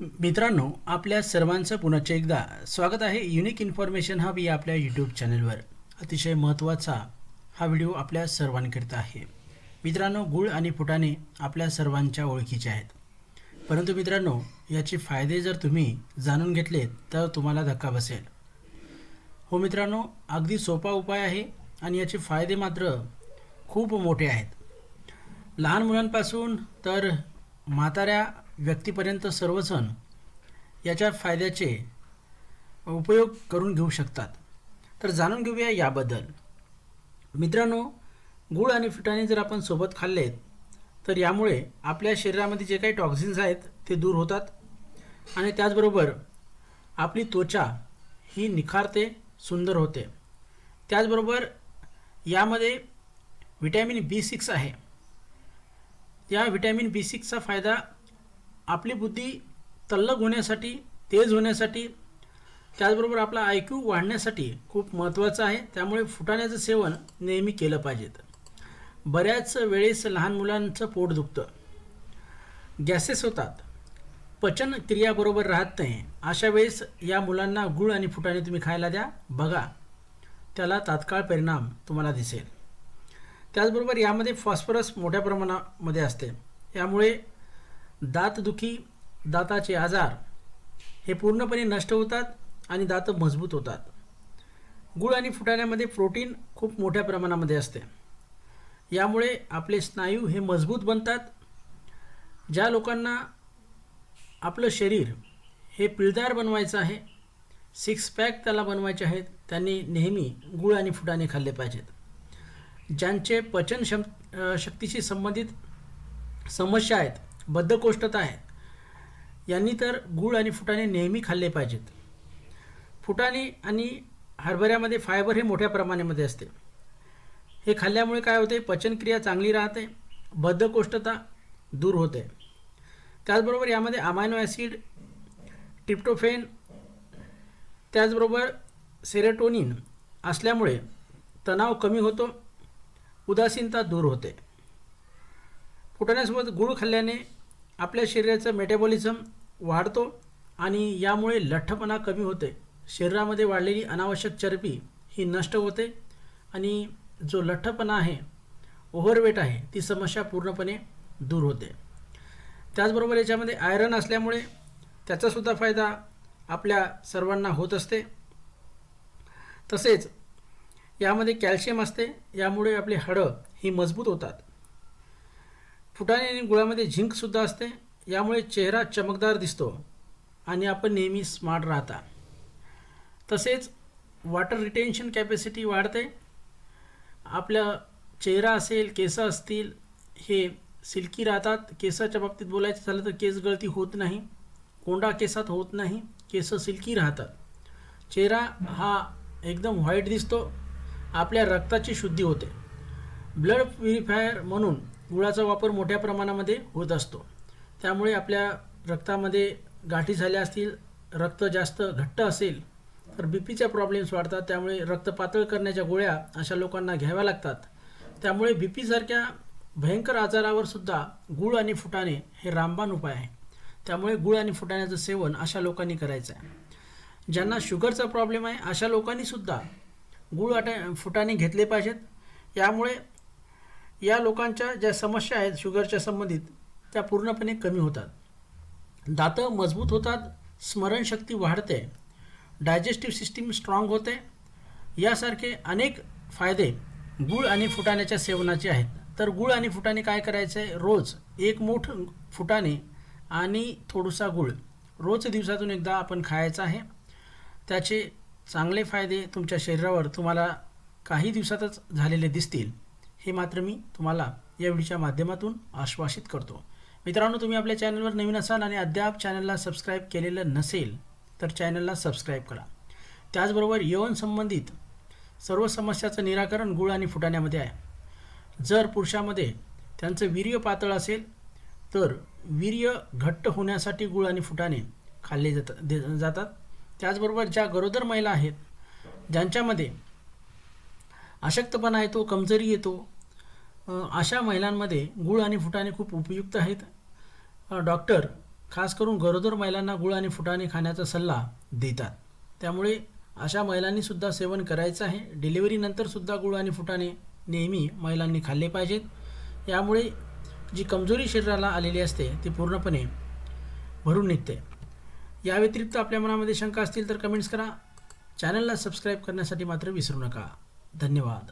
मित्रांनो आपल्या सर्वांचं पुन्हा एकदा स्वागत आहे. युनिक इन्फॉर्मेशन हब या आपल्या यूट्यूब चॅनलवर अतिशय महत्त्वाचा हा व्हिडिओ आपल्या सर्वांकरिता आहे. मित्रांनो गुळ आणि फुटाणे आपल्या सर्वांच्या ओळखीचे आहेत. परंतु मित्रांनो याचे फायदे जर तुम्ही जाणून घेतलेत तर तुम्हाला धक्का बसेल. हो मित्रांनो अगदी सोपा उपाय आहे आणि याचे फायदे मात्र खूप मोठे आहेत. लहान मुलांपासून तर म्हाताऱ्या व्यक्तीपर्यंत सर्वजण याच्या फायद्याचे उपयोग करून घेऊ शकतात. तर जाणून घेऊया याबद्दल. मित्रांनो गूळ आणि फुटाणे जर आपण सोबत खाल्लेत तर यामुळे आपल्या शरीरामध्ये जे काही टॉक्झिन्स आहेत ते दूर होतात आणि त्याचबरोबर आपली त्वचा ही निखारते सुंदर होते. त्याचबरोबर यामध्ये व्हिटॅमिन बी सिक्स आहे. या व्हिटॅमिन बी सिक्सचा फायदा आपली बुद्धी तल्लक होण्यासाठी तेज होण्यासाठी त्याचबरोबर आपला आय क्यू वाढण्यासाठी खूप महत्त्वाचं आहे. त्यामुळे फुटाण्याचं सेवन नेहमी केलं पाहिजेत. बऱ्याच वेळेस लहान मुलांचं पोट दुखतं. गॅसेस होतात. पचन क्रियाबरोबर राहत नाही. अशा वेळेस या मुलांना गुळ आणि फुटाणे तुम्ही खायला द्या. बघा. त्याला तात्काळ परिणाम तुम्हाला दिसेल. त्याचबरोबर यामध्ये फॉस्फरस मोठ्या प्रमाणामध्ये असते. यामुळे दातदुखी दाताचे आजार हे पूर्णपणे नष्ट होतात आणि दात मजबूत होतात. गुळ आणि फुटाण्यामध्ये प्रोटीन खूप मोठ्या प्रमाणामध्ये असते. यामुळे आपले स्नायू हे मजबूत बनतात. ज्या लोकांना आपलं शरीर हे पिळदार बनवायचं आहे सिक्स पॅक त्याला बनवायचे आहेत त्यांनी नेहमी गुळ आणि फुटाणे खाल्ले पाहिजेत. ज्यांचे पचन क्षम शक्तीशी संबंधित समस्या आहेत बद्धकोष्ठता आहे यांनी तर गूळ आणि फुटाणे नेहमी खाल्ले पाहिजेत. फुटाणे आणि हरभऱ्यामध्ये फायबर हे मोठ्या प्रमाणामध्ये असते. हे खाल्ल्यामुळे काय होते? पचनक्रिया चांगली राहते बद्धकोष्ठता दूर होते. त्याचबरोबर यामध्ये अमायनो ॲसिड ट्रिप्टोफेन त्याचबरोबर सेरेटोनिन असल्यामुळे तणाव कमी होतो उदासीनता दूर होते. फुटाण्यासोबत गूळ खाल्ल्याने आपल्या शरीराचं मेटाबॉलिझम वाढतो आणि यामुळे लठ्ठपणा कमी होते. शरीरामध्ये वाढलेली अनावश्यक चरबी ही नष्ट होते आणि जो लठ्ठपणा आहे ओव्हरवेट आहे ती समस्या पूर्णपणे दूर होते. त्याचबरोबर याच्यामध्ये आयरन असल्यामुळे त्याचासुद्धा फायदा आपल्या सर्वांना होत असते. तसेच यामध्ये कॅल्शियम असते यामुळे आपली हाडं ही मजबूत होतात. फुटाणे आणि गुळामध्ये झिंकसुद्धा असते. यामुळे चेहरा चमकदार दिसतो आणि आपण नेहमी स्मार्ट राहता. तसेच वॉटर रिटेन्शन कॅपॅसिटी वाढते. आपल्या चेहरा असेल केस असतील हे सिल्की राहतात. केसाच्या बाबतीत बोलायचं झालं तर केस गळती होत नाही. कोंडा केसात होत नाही. केस सिल्की राहतात. चेहरा हा एकदम व्हाईट दिसतो. आपल्या रक्ताची शुद्धी होते. ब्लड प्युरिफायर म्हणून गुळाचा वापर मोठ्या प्रमाणामध्ये होत असतो. त्यामुळे आपल्या रक्तामध्ये गाठी झाल्या असतील रक्त जास्त घट्ट असेल तर बी पीच्या प्रॉब्लेम्स वाढतात. त्यामुळे रक्त पातळ करण्याच्या गोळ्या अशा लोकांना घ्याव्या लागतात. त्यामुळे बी पीसारख्या भयंकर आजारावर सुद्धा गुळ आणि फुटाणे हे रामबाण उपाय आहे. त्यामुळे गुळ आणि फुटाण्याचं सेवन अशा लोकांनी करायचं आहे. ज्यांना शुगरचा प्रॉब्लेम आहे अशा लोकांनीसुद्धा गुळ आटा फुटाणे घेतले पाहिजेत. यामुळे या लोकांच्या ज्या समस्या आहेत शुगरच्या संबंधित त्या पूर्णपणे कमी होतात. दातं मजबूत होतात स्मरणशक्ती वाढते डायजेस्टिव्ह सिस्टीम स्ट्रॉंग होते. यासारखे अनेक फायदे गूळ आणि फुटाण्याच्या सेवनाचे आहेत. तर गूळ आणि फुटाणे काय करायचं? आहे रोज एक मोठ फुटाणे आणि थोडासा गूळ. रोज दिवसातून एकदा आपण खायचं आहे. त्याचे चांगले फायदे तुमच्या शरीरावर तुम्हाला काही दिवसातच झालेले दिसतील. हे मात्र मी तुम्हाला या व्हिडिओच्या माध्यमातून आश्वासित करतो. मित्रांनो तुम्ही आपल्या चॅनलवर नवीन असाल आणि अद्याप चॅनलला सबस्क्राईब केलेलं नसेल तर चॅनलला सबस्क्राईब करा. त्याचबरोबर यवन संबंधित सर्व समस्याचं निराकरण गुळ आणि फुटाण्यामध्ये आहे. जर पुरुषामध्ये त्यांचं वीर्य पातळ असेल तर वीर्य घट्ट होण्यासाठी गुळ आणि फुटाणे खाल्ले जातात दे जातात. त्याचबरोबर ज्या गरोदर महिला आहेत ज्यांच्यामध्ये अशक्तपणा येतो कमजोरी येतो अशा महिलांमध्ये गूळ आणि फुटाणे खूप उपयुक्त आहेत. डॉक्टर खास करून गरोदर महिलांना गुळ आणि फुटाणे खाण्याचा सल्ला देतात. त्यामुळे अशा महिलांनीसुद्धा सेवन करायचं आहे. डिलिव्हरीनंतरसुद्धा गुळ आणि फुटाणे नेहमी महिलांनी खाल्ले पाहिजेत. यामुळे जी कमजोरी शरीराला आलेली असते ती पूर्णपणे भरून निघते. या व्यतिरिक्त आपल्या मनामध्ये शंका असतील तर कमेंट्स करा. चॅनलला सबस्क्राईब करण्यासाठी मात्र विसरू नका. धन्यवाद.